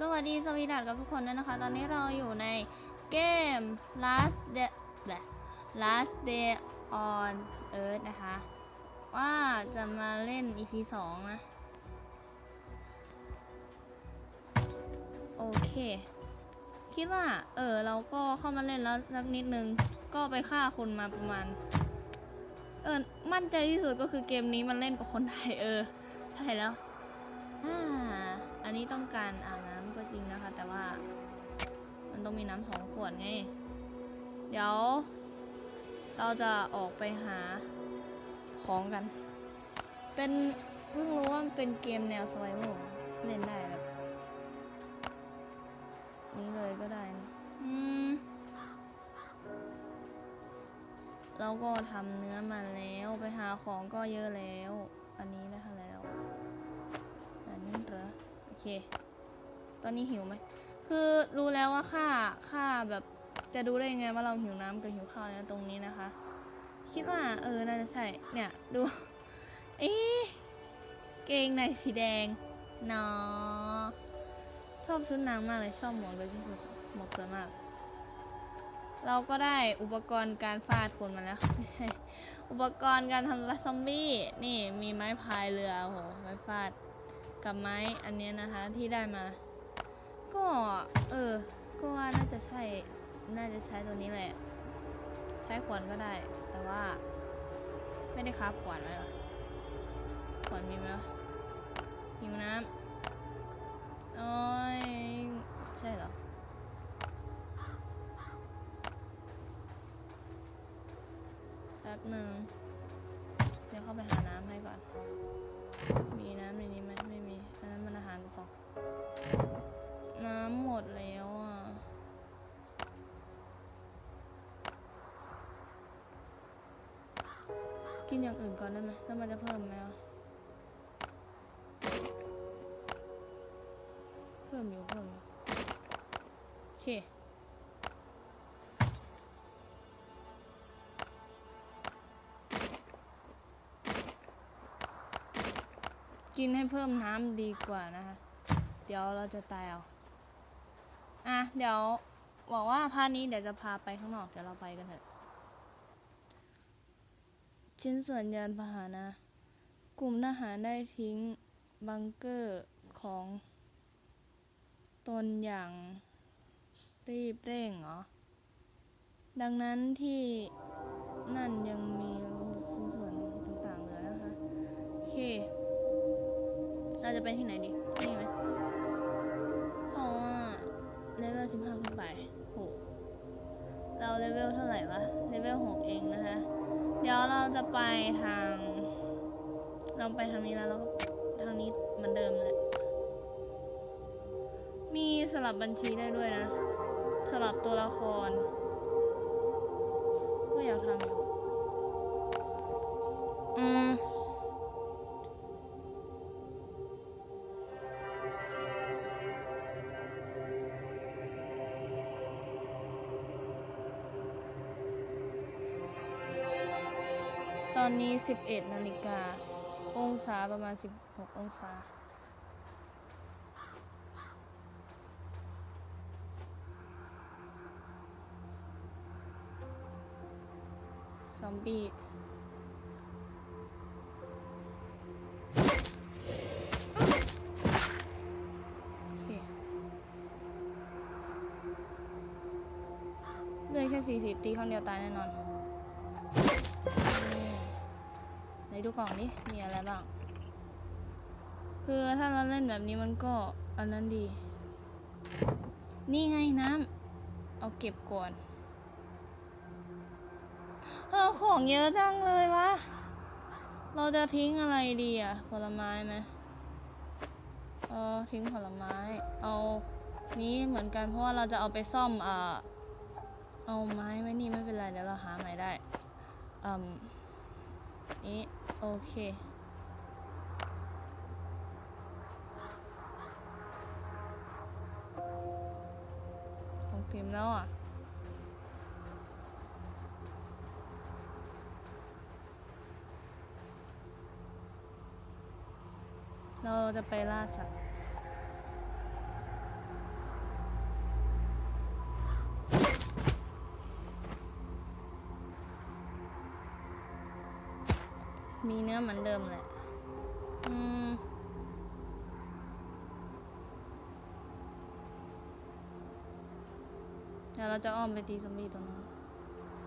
สวัสดีสวีดัสกับทุกคนด้วยนะคะ ตอนนี้เราอยู่ในเกม last day last day on earth นะคะ ว่าจะมาเล่น EP 2 นะ โอเค คิดว่า เออ เราก็เข้ามาเล่นแล้วสักนิดนึง ก็ไปฆ่าคนมาประมาณ เออ มั่นใจที่สุดก็คือเกมนี้มันเล่นกับคนไทย เออ ใช่แล้ว อ่า อันนี้ต้องการอา จริงนะคะ แต่ว่ามันต้องมีน้ำสองขวดไง เดี๋ยว เราจะออกไปหาของกัน เป็นเพิ่งรู้ว่ามันเป็นเกมแนว survival เล่นได้แบบ นี้เลยก็ได้นะอืมเราก็ทำเนื้อมาแล้วไปหาของก็เยอะแล้ว อันนี้ได้เท่าไหร่แล้วอันนี้เหรอโอเค ตอนนี้หิวไหม คือรู้แล้วว่าค่าค่าแบบจะดูได้ยังไงว่าเราหิวน้ำกับหิวข้าวเนี่ยตรงนี้นะคะ คิดว่าเออน่าจะใช่ เนี่ยดูเอ๊เกงในสีแดงเนาะชอบชุดนางมากเลยชอบหมวกเลยที่สุดหมวกสวยมาก เราก็ได้อุปกรณ์การฟาดคนมาแล้วไม่ใช่อุปกรณ์การทำลายซอมบี้นี่มีไม้พายเรือโอ้โหไม้ฟาดกับไม้อันเนี้ยนะคะที่ได้มา ก็ เออ ก็ว่าน่าจะใช่ น่าจะใช้ตัวนี้แหละ ใช้ขวานก็ได้ แต่ว่า ไม่ได้คราบขวานไว้หรอขวานมีไหมหิวน้ำโอ้ยใช่เหรอแป๊บหนึ่งเดี๋ยวเข้าไปหาน้ำให้ก่อน มดแล้วอะ กินอย่างอื่นก่อนได้ไหมแล้วมันจะเพิ่มไหมวะเพิ่มอยู่เพิ่มอยู่โอเคกินให้เพิ่มน้ำดีกว่านะคะ เดี๋ยวเราจะตายเอา อะเดี๋ยวบอกว่าพาร์ทนี้เดี๋ยวจะพาไปข้างนอกเดี๋ยวเราไปกันเถอะชิ้นส่วนยานพาหนะ กลุ่มทหารได้ทิ้งบังเกอร์ของตนอย่างรีบเร่งเหรอ ดังนั้นที่นั่นยังมีชิ้นส่วนต่างๆเหลือนะคะ โอเค เราจะไปที่ไหนดี นี่ไหม เลเวล15ขึ้นไปโหเราเลเวลเท่าไหร่วะ เลเวล6เองนะคะ เดี๋ยวเราจะไปทาง เราไปทางนี้แล้วแล้วก็ทางนี้เหมือนเดิมเลยมีสลับบัญชีได้ด้วยนะ สลับตัวละคร ก็อยากทำอยู่ นี้ 11 นาฬิกา องศาประมาณ 16 องศา ซอมบี้โอเคเลือดแค่ 40 ตีครั้งเดียวตายแน่นอน ไหนดูกล่องดิมีอะไรบ้าง คือถ้าเราเล่นแบบนี้มันก็อันนั้นดี นี่ไงน้ำเอาเก็บก่อนเราของเยอะจังเลยวะ เราจะทิ้งอะไรดีอะผลไม้ไหมเออทิ้งผลไม้ เอานี้เหมือนกันเพราะว่าเราจะเอาไปซ่อมเอ่อเอาไม้ไว้นี่ไม่เป็นไรเดี๋ยวเราหาใหม่ได้อืม นี้โอเคของเต็มแล้วอะเราจะไปล่าสัตว์ มีเนื้อเหมือนเดิมแหละอืมเดี๋ยวเราจะอ้อมไปตีซอมบี้ตัวนั้น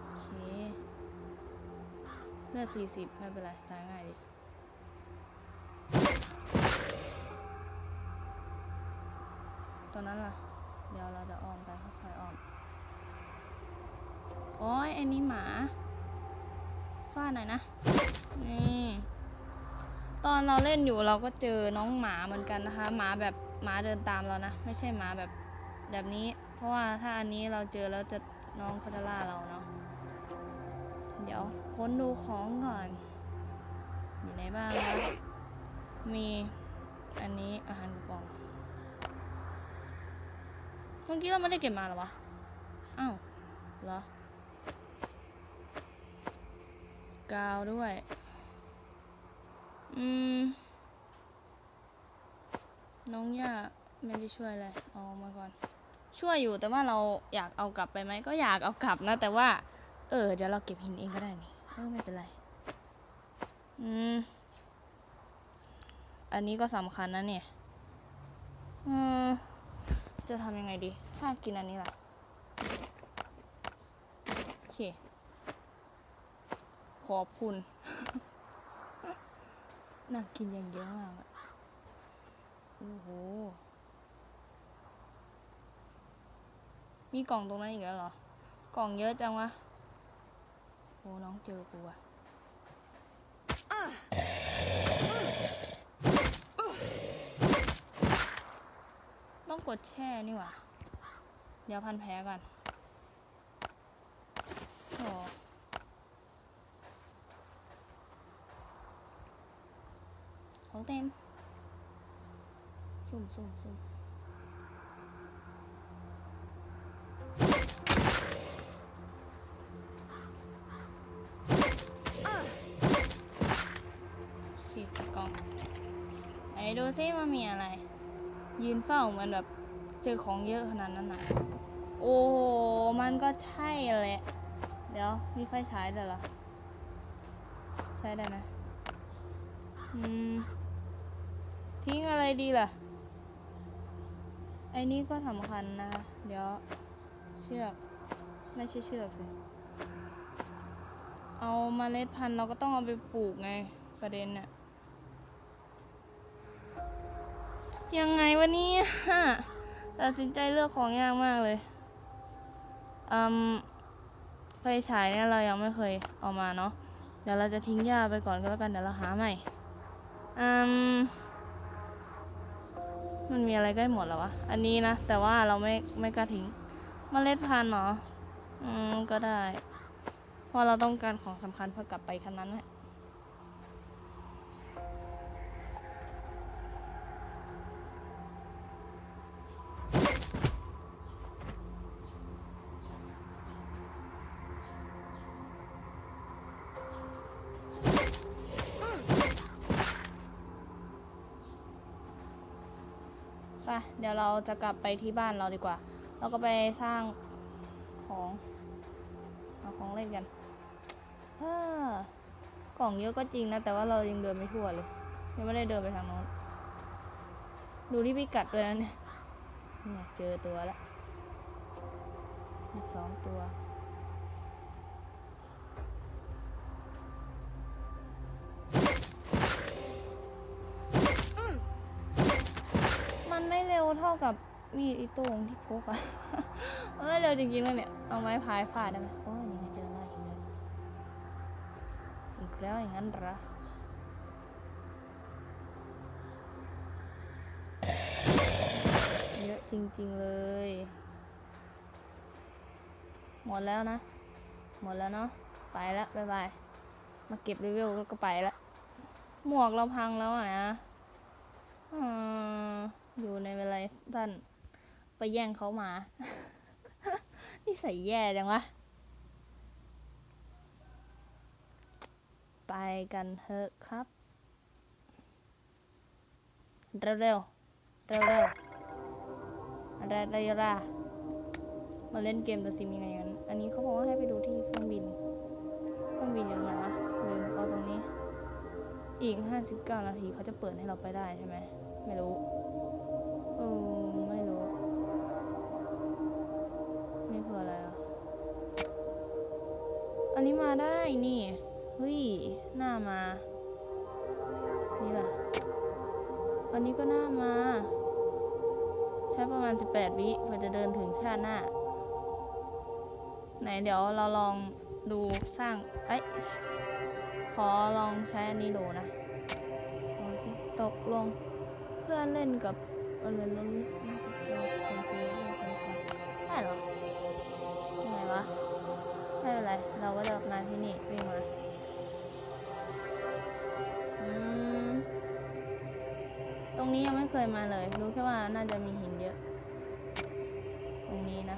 โอเคเลือดสี่สิบไม่เป็นไร ตายง่ายดิตัวนั้นล่ะ เดี๋ยวเราจะอ้อมไปค่อยๆอ้อม โอ้ยไอ้นี่หมาาหน่อยนะ นี่ ตอนเราเล่นอยู่เราก็เจอน้องหมาเหมือนกันนะคะ หมาแบบหมาเดินตามเรานะ ไม่ใช่หมาแบบแบบนี้ เพราะว่าถ้าอันนี้เราเจอแล้วจะน้องเขาจะล่าเราเนาะ เดี๋ยวค้นดูของก่อน อยู่ไหนบ้างนะ มีอันนี้อาหารกระป๋อง เมื่อกี้เราไม่ได้เก็บมาหรอวะ อ้าว เหรอ กาวด้วย อืม น้องย่าไม่ได้ช่วยเลยเอามาก่อน ช่วยอยู่แต่ว่าเราอยากเอากลับไปไหมก็อยากเอากลับนะ แต่ว่า เออเดี๋ยวเราเก็บหินเองก็ได้นี่เออไม่เป็นไร อืม อันนี้ก็สำคัญนะเนี่ย อืม จะทำยังไงดี ถ้ากินอันนี้ล่ะโอเค ขอบคุณ น่ากินอย่างเยอะมากอะโอ้โห มีกล่องตรงนั้นอีกแล้วเหรอ กล่องเยอะจังวะ โอ้น้องเจอกูอะต้องกดแช่นี่หว่า เดี๋ยวพันแผลก่อนโอ้ ของเต็ม สุ่มสุ่มสุ่มขีกล่องไหนดูซิว่ามีอะไร ยืนเฝ้าเหมือนแบบเจอของเยอะขนาดนั้นนะโอ้โห มันก็ใช่แหละ เดี๋ยวมีไฟฉายด้วยเหรอ ใช้ได้ไหมอืม ทิ้งอะไรดีล่ะ ไอ้นี้ก็สำคัญนะ เดี๋ยว เชือก ไม่ใช่เชือกสิ เอาเมล็ดพันธุ์เราก็ต้องเอาไปปลูกไงประเด็นน่ะ ยังไงวะเนี่ยตัดสินใจเลือกของยากมากเลยอืมไฟฉายเนี่ยเรายังไม่เคยเอามาเนาะ เดี๋ยวเราจะทิ้งหญ้าไปก่อนก็แล้วกัน เดี๋ยวเราหาใหม่อืม มันมีอะไรใกล้หมดแล้ววะ อันนี้นะ แต่ว่าเราไม่ไม่กล้าทิ้งเมล็ดพันธุ์เหรออืม ก็ได้ เพราะเราต้องการของสำคัญเพื่อกลับไปคันนั้นแหละะเดี๋ยวเราจะกลับไปที่บ้านเราดีกว่า เราก็ไปสร้างของเอาของเล่นกันเฮ้อกล่องเยอะก็จริงนะ แต่ว่าเรายังเดินไม่ทั่วเลย ยังไม่ได้เดินไปทางโน้น ดูที่พิกัดเลยนะเนี่ยเนี่ยเจอตัวแล้วสองตัว ร็วเท่ากับมีดอีโต้งที่พกอะเอ้ยเร็วจริงๆเลยเนี่ย เอาไม้พายฟาดได้ไหมโอ้ยนี่ไงเจอแล้อีกแล้วอีกแล้วอย่างนั้นเหรอเยอะจริงๆเลย หมดแล้วนะ หมดแล้วเนาะ ไปแล้วบ๊ายบาย มาเก็บรีวิวแล้วก็ไปแล้ว หมวกเราพังแล้วอะนะอืม อยู่ในเวลาสั้นไปแย่งเขามา นี่ใส่แย่จังวะ ไปกันเถอะครับ เร็วเร็วเร็วเร็วอะไรอะไรล่ะมาเล่นเกมตัวซิมยังไงกันอันนี้เขาบอกว่าให้ไปดูที่เครื่องบิน เครื่องบินยังไงวะลืมเอาตรงนี้ อีก 59 นาทีเขาจะเปิดให้เราไปได้ใช่ไหม ไม่รู้ อันนี้มาได้นี่เฮ้ยหน้ามา นี่ล่ะ อันนี้ก็หน้ามา ใช้ประมาณ 18 วิเพื่อจะเดินถึงชาติหน้า ไหนเดี๋ยวเราลองดูสร้างเอ้ยขอลองใช้อันนี้ดูนะลองสิตกลงเพื่อนเล่นกับอะไรนั้นน่าจะเป็นคนเรื่อง ไม่เป็นไร เราก็จะมาที่นี่วิ่งมาอืมตรงนี้ยังไม่เคยมาเลย รู้แค่ว่าน่าจะมีหินเยอะ ตรงนี้นะ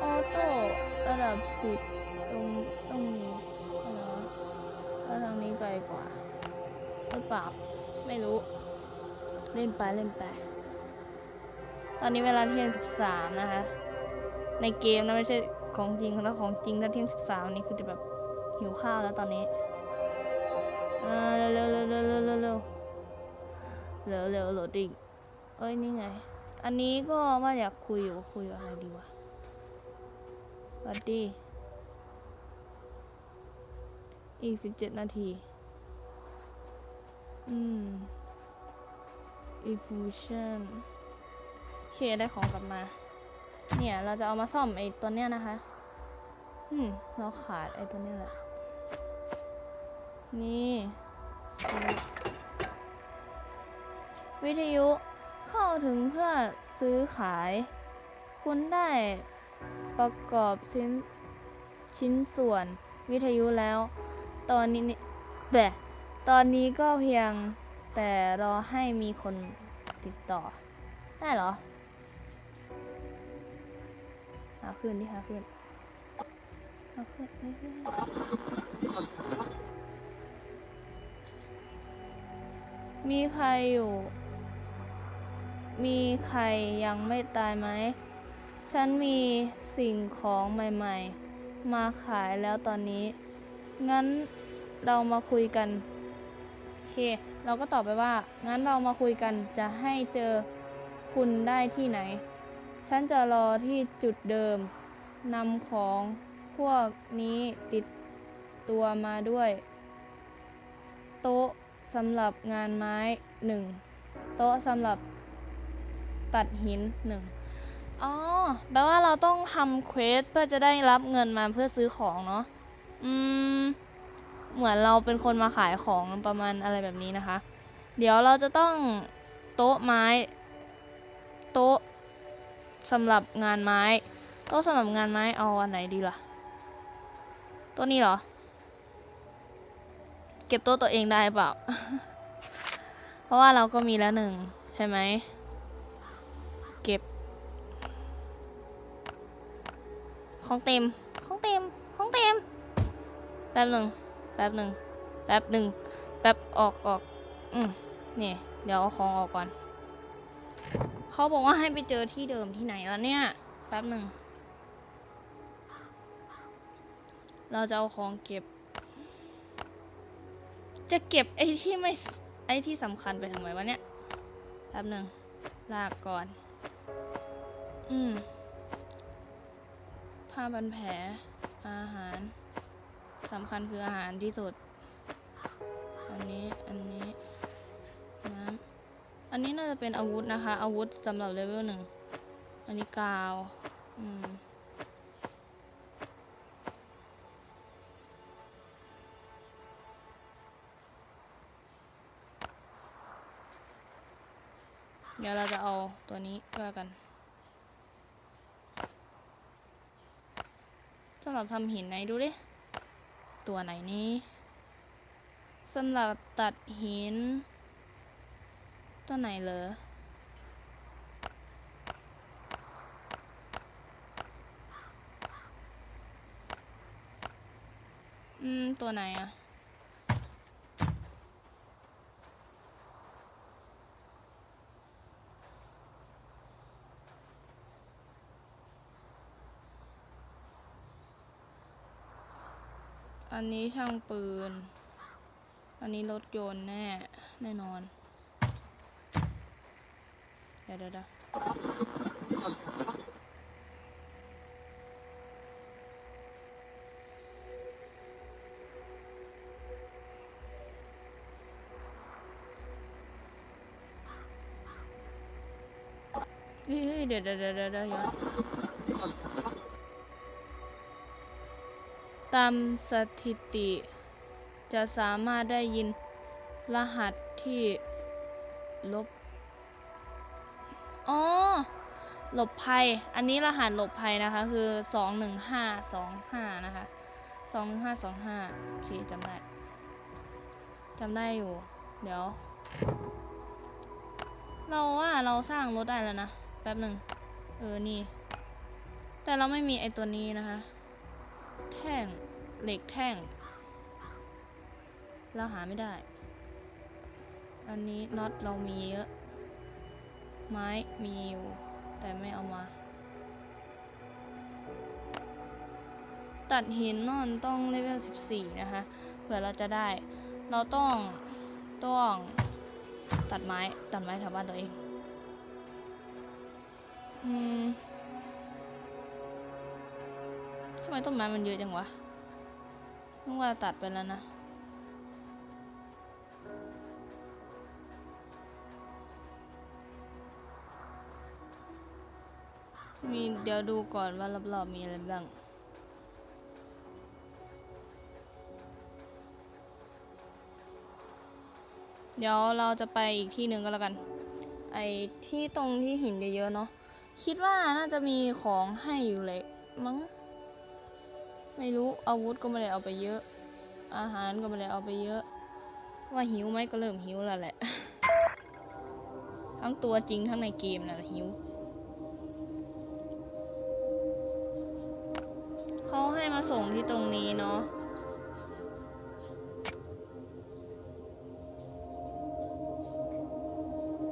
ออโต้ระดับสิบตรงต้องมีอะไรวะแล้วทางนี้ไกลกว่าหรือเปล่าไม่รู้ เล่นไปเล่นไป ตอนนี้เวลาเที่ยงสิบสามนะคะ ในเกมนะไม่ใช่ ของจริงแล้วของจริงถ้าเที่ยงสิบสามนี่คือจะแบบหิวข้าวแล้วตอนนี้เร็วเร็วเร็วเร็วเร็วเร็วเร็วเร็วเร็วโหลดดิ้งเอ้ยนี่ไง อันนี้ก็ว่าอยากคุยอยู่คุยอะไรดีวะสวัสดี อีกสิบเจ็ดนาที อืม infusion โอเคได้ของกลับมา เนี่ย เราจะเอามาซ่อมไอ้ตัวเนี้ยนะคะ อืมเราขาดไอ้ตัวนี้แหละ นี่ วิทยุเข้าถึงเพื่อซื้อขาย คุณได้ประกอบชิ้นชิ้นส่วนวิทยุแล้ว ตอนนี้นี่แบตอนนี้ก็เพียงแต่รอให้มีคนติดต่อ ได้เหรอหาขึ้นดิหาขึ้น มีใครอยู่ มีใครยังไม่ตายไหม ฉันมีสิ่งของใหม่ๆ มาขายแล้วตอนนี้ งั้นเรามาคุยกันโอเค เราก็ตอบไปว่า งั้นเรามาคุยกันจะให้เจอคุณได้ที่ไหน ฉันจะรอที่จุดเดิมนำของ พวกนี้ติดตัวมาด้วย โต๊ะสำหรับงานไม้หนึ่งโต๊ะสำหรับตัดหินหนึ่งอ๋อ แปลว่าเราต้องทำเควสเพื่อจะได้รับเงินมาเพื่อซื้อของเนาะ อืม เหมือนเราเป็นคนมาขายของประมาณอะไรแบบนี้นะคะ เดี๋ยวเราจะต้องโต๊ะไม้ โต๊ะสำหรับงานไม้ โต๊ะสำหรับงานไม้เอาอันไหนดีล่ะ ตัวนี้เหรอ เก็บต๊ะตัวเองได้เปล่า เพราะว่าเราก็มีแล้วหนึ่งใช่ไหม เก็บ ของเต็ม ของเต็ม ของเต็ม แป๊บหนึ่ง แป๊บหนึ่ง แป๊บหนึ่ง แป๊บออกออก อืมนี่ เดี๋ยวเอาของออกก่อน เขาบอกว่าให้ไปเจอที่เดิมที่ไหนแล้วเนี่ย แป๊บหนึ่ง เราจะเอาของเก็บ จะเก็บไอ้ที่ไม่ไอ้ที่สำคัญไปทำไมวะเนี่ยแป๊บหนึ่งลากก่อน อืมผ้าพันแผลอาหารสำคัญคืออาหารที่สุด อันนี้ อันนี้น้ำอันนี้น่าจะเป็นอาวุธนะคะ อาวุธสำหรับเลเวลหนึ่ง อันนี้กาว อืม เดี๋ยวเราจะเอาตัวนี้ก็แล้วยกันสำหรับทำหินไหนดูดิ ตัวไหนนี้สำหรับตัดหิน ตัวไหนเหรออืม ตัวไหนอะ อันนี้ช่างปืน อันนี้รถยนต์แน่ แน่นอน เดี๋ยวเดี๋ยวเดี๋ยวเฮ้ยเดี๋ยวเดี๋ยวเดี๋ยว ตามสถิติ จะสามารถได้ยินรหัสที่ลบ อ๋อ หลบภัย อันนี้รหัสหลบภัยนะคะ คือ21525นะคะ21525โอเคจำได้จำได้อยู่ เดี๋ยว เราว่าเราสร้างรถได้แล้วนะ แป๊บหนึ่ง เออ นี่ แต่เราไม่มีไอตัวนี้นะคะ แท่ง เหล็กแท่ง เราหาไม่ได้ อันนี้น็อตเรามีเยอะ ไม้มีอยู่ แต่ไม่เอามา ตัดหินนอนต้องเลเวล 14 นะคะ เผื่อเราจะได้ เราต้อง ต้อง ตัดไม้ ตัดไม้แถวบ้านตัวเอง อืมทำไมต้นไม้มันเยอะจังวะ นึกว่าตัดไปแล้วนะมีเดี๋ยวดูก่อนว่ารอบๆมีอะไรบ้าง เดี๋ยวเราจะไปอีกที่หนึ่งก็แล้วกัน ไอ้ที่ตรงที่หินเยอะๆเนาะ คิดว่าน่าจะมีของให้อยู่เลยมั้ง ไม่รู้อาวุธก็ไม่ได้เอาไปเยอะ อาหารก็ไม่ได้เอาไปเยอะ ว่าหิวไหมก็เริ่มหิวแล้วแหละ ทั้งตัวจริงทั้งในเกมน่ะหิวเขาให้มาส่งที่ตรงนี้เนาะ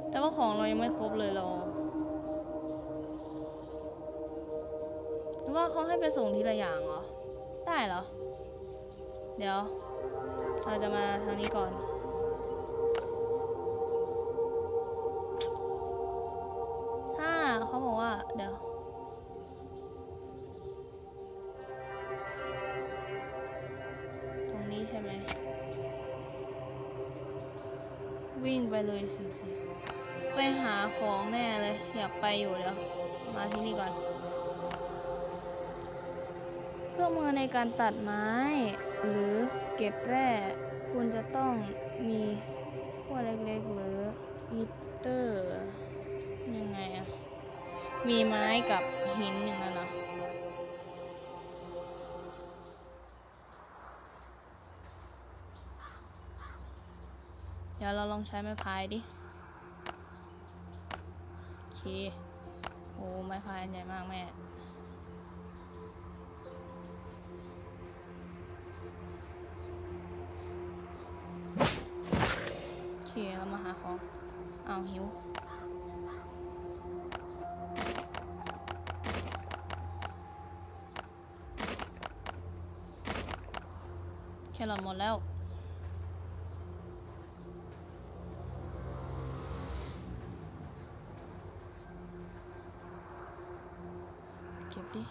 แต่ว่าของเรายังไม่ครบเลยเราหรือว่าเขาให้ไปส่งทีละอย่างเหรอ ได้เหรอ เดี๋ยว เราจะมาทางนี้ก่อน ถ้าเขาบอกว่า เดี๋ยวตรงนี้ใช่ไหมวิ่งไปเลยสิสิไปหาของแน่เลย อยากไปอยู่เดี๋ยว มาที่นี่ก่อน เครื่องมือในการตัดไม้ หรือเก็บแร่คุณจะต้องมีพวเล็กๆหรือฮีตเตอร์ยังไงอะมีไม้กับหินอย่างนั้นเหรอเดี๋ยวเราลองใช้ไม้พายดิ โอเค โอ้ ไม้พายใหญ่มากแม่ มาหาของเอ้าหิวแครอทหมดแล้ว เก็บดิ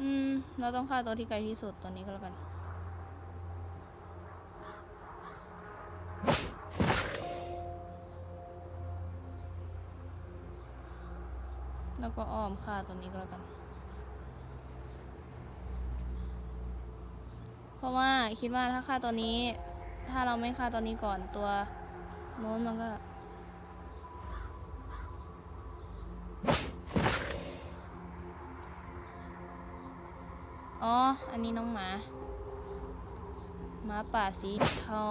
อืม เราต้องฆ่าตัวที่ไกลที่สุดตอนนี้ก็แล้วกัน แล้วก็อ้อมฆ่าตัวนี้ก็แล้วกัน เพราะว่าคิดว่าถ้าฆ่าตัวนี้ ถ้าเราไม่ฆ่าตัวนี้ก่อนตัวโน้นมันก็ อันนี้น้องหมาหมาป่าสีเทา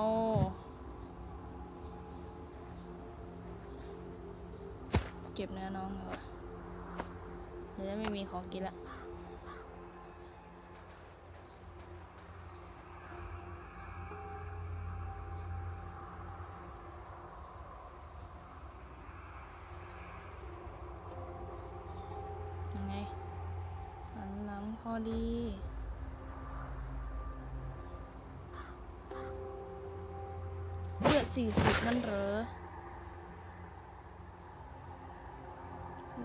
เก็บเนื้อน้องเลยเดี๋ยวไม่มีของกินละยังไงหันหลังพอดี สี่สิบนั่นเหรอ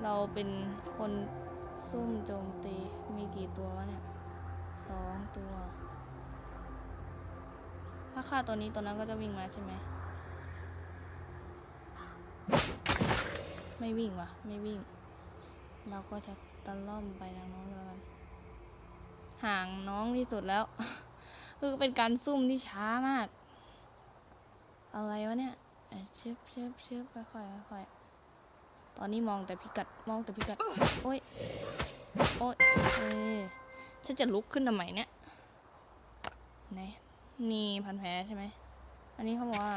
เราเป็นคนซุ่มโจมตี มีกี่ตัววะเนี่ยสองตัว ถ้าฆ่าตัวนี้ตัวนั้นก็จะวิ่งมาใช่ไหม ไม่วิ่งวะไม่วิ่ง เราก็จะตะล่อมไปทางน้นแล้วกัน ห่างน้องที่สุดแล้ว คือเป็นการซุ่มที่ช้ามาก อะไรวะเนี่ยเอชึบชึบชึบค่อยๆค่อยตอนนี้มองแต่พิกัดมองแต่พิกัด โอ้ย โอ้ยเอ้ยฉันจะลุกขึ้นทำไมเนี่ยไหนมีพันแผลใช่ไหม อันนี้เขาบอกว่า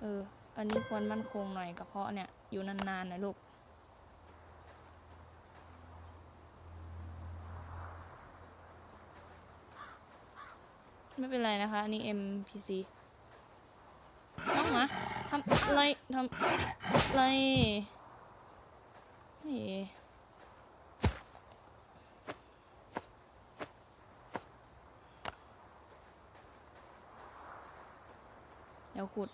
เออ อันนี้ควรมั่นคงหน่อยกระเพาะเนี่ย อยู่นานๆน่อยลูกไม่เป็นไรนะคะ อันนี้ MPC น้องหมาทำอะไรทำอะไรเฮ้ยเดี๋ยวขุด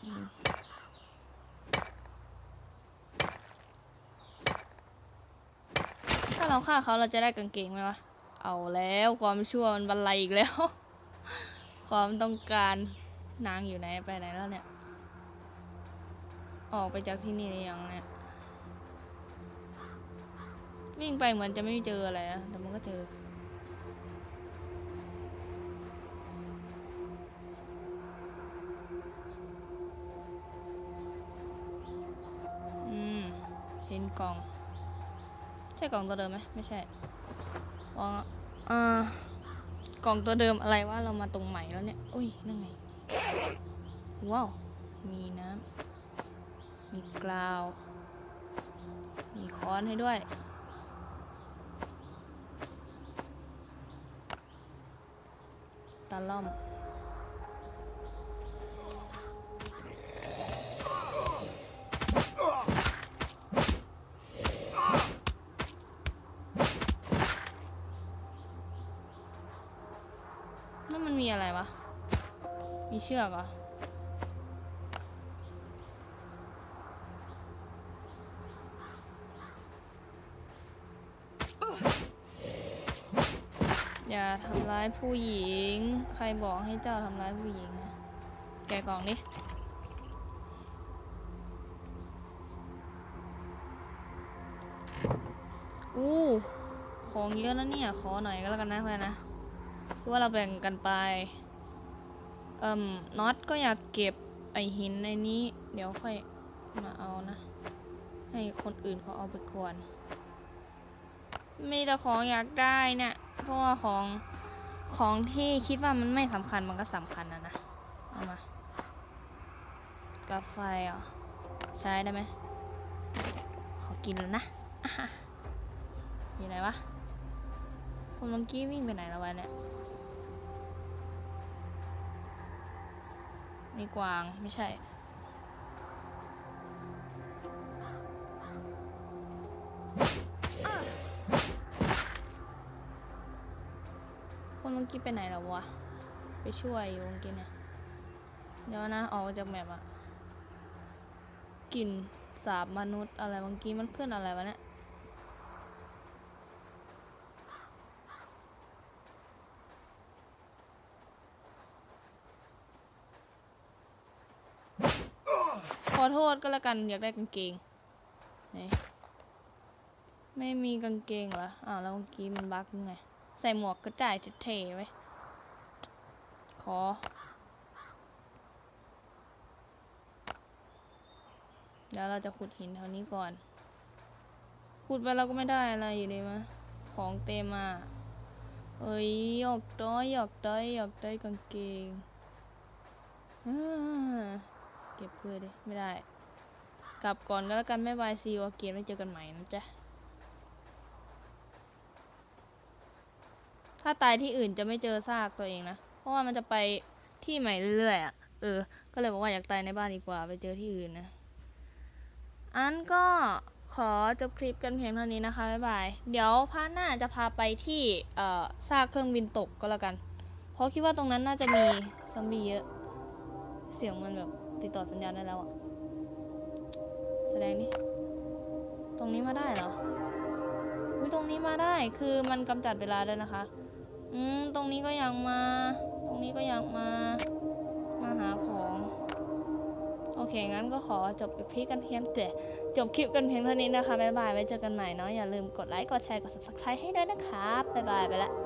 ถ้าเราฆ่าเขาเราจะได้กางเกงไหมวะ เอาแล้วความชั่วมันบันไลอีกแล้ว ความต้องการนางอยู่ไหน ไปไหนแล้วเนี่ย ออกไปจากที่นี่หรือยังเนี่ย วิ่งไปเหมือนจะไม่เจออะไรนะ แต่มันก็เจอ อืม เห็นกล่อง ใช่กล่องตัวเดิมไหม ไม่ใช่กล่องอ่ากล่องตัวเดิมอะไรวะเรามาตรงใหม่แล้วเนี่ย อุ้ย นั่นไง ว้าว มีน้ำ มีกราว มีค้อนให้ด้วยตาล่อมนั่นมันมีอะไรวะ มีเชือกเหรอ อย่าทำร้ายผู้หญิง ใครบอกให้เจ้าทำร้ายผู้หญิง แกกล่องดิอู้ของเยอะนะเนี่ย ขอหน่อยก็แล้วกันนะเพื่อนนะคือว่าเราแบ่งกันไป เอ่มน็อตก็อยากเก็บไอหินในนี้ เดี๋ยวค่อยมาเอานะ ให้คนอื่นเขาเอาไปก่อน มีแต่ของอยากได้เนี่ย เพราะว่าของของที่คิดว่ามันไม่สำคัญมันก็สำคัญนะนะ เอามากาแฟอะใช้ได้ไหม ขอกินแล้วนะอะฮะไหนวะ คนเมื่อกี้วิ่งไปไหนแล้ววะเนี่ย นี่กวางไม่ใช่ กี้ไปไหนแล้ววะ ไปช่วยอยู่เมื่อกี้เนี่ย เดี๋ยวนะ ออกจากแมปอะกลิ่นสาบมนุษย์อะไรเมื่อกี้มันขึ้นอะไรวะเนี่ยขอโทษก็แล้วกันอยากได้กางเกงไหนไม่มีกางเกงเหรออ้าวแล้วเมื่อกี้มันบั๊กยังไง ใส่หมวกก็ได้เท่ๆไว้ขอ เดี๋ยวเราจะขุดหินแถวนี้ก่อน ขุดไปเราก็ไม่ได้อะไรอยู่ดีมะของเต็มอะเอ้ยอยากได้อยากได้อยากได้กางเกงอ่าเก็บเพื่อดิไม่ได้ กลับก่อนก็แล้วกันไม่บายซีโอเกมไม่เจอกันใหม่นะจ๊ะ ถ้าตายที่อื่นจะไม่เจอซากตัวเองนะ เพราะว่ามันจะไปที่ใหม่เรื่อยๆอะ เออ ก็เลยบอกว่าอยากตายในบ้านดีกว่า ไปเจอที่อื่นนะ อันก็ขอจบคลิปกันเพียงเท่านี้นะคะ บ๊ายบาย เดี๋ยวพาร์ทหน้าจะพาไปที่เอ่อซากเครื่องบินตกก็แล้วกัน เพราะคิดว่าตรงนั้นน่าจะมีซอมบี้เยอะ เสียงมันแบบติดต่อสัญญาณได้แล้วอะแสดงนี่ตรงนี้มาได้เหรออุ้ยตรงนี้มาได้ คือมันกำจัดเวลาได้นะคะ อืม ตรงนี้ก็ยังมา ตรงนี้ก็ยังมา มาหาของ โอเค งั้นก็ขอจบคลิปกันเพียงแต่จบคลิปกันเพียงเท่านี้นะคะ บ๊ายบาย ไว้เจอกันใหม่เนาะ อย่าลืมกดไลค์ กดแชร์ กด subscribe ให้ด้วยนะครับบ๊ายบายไปละ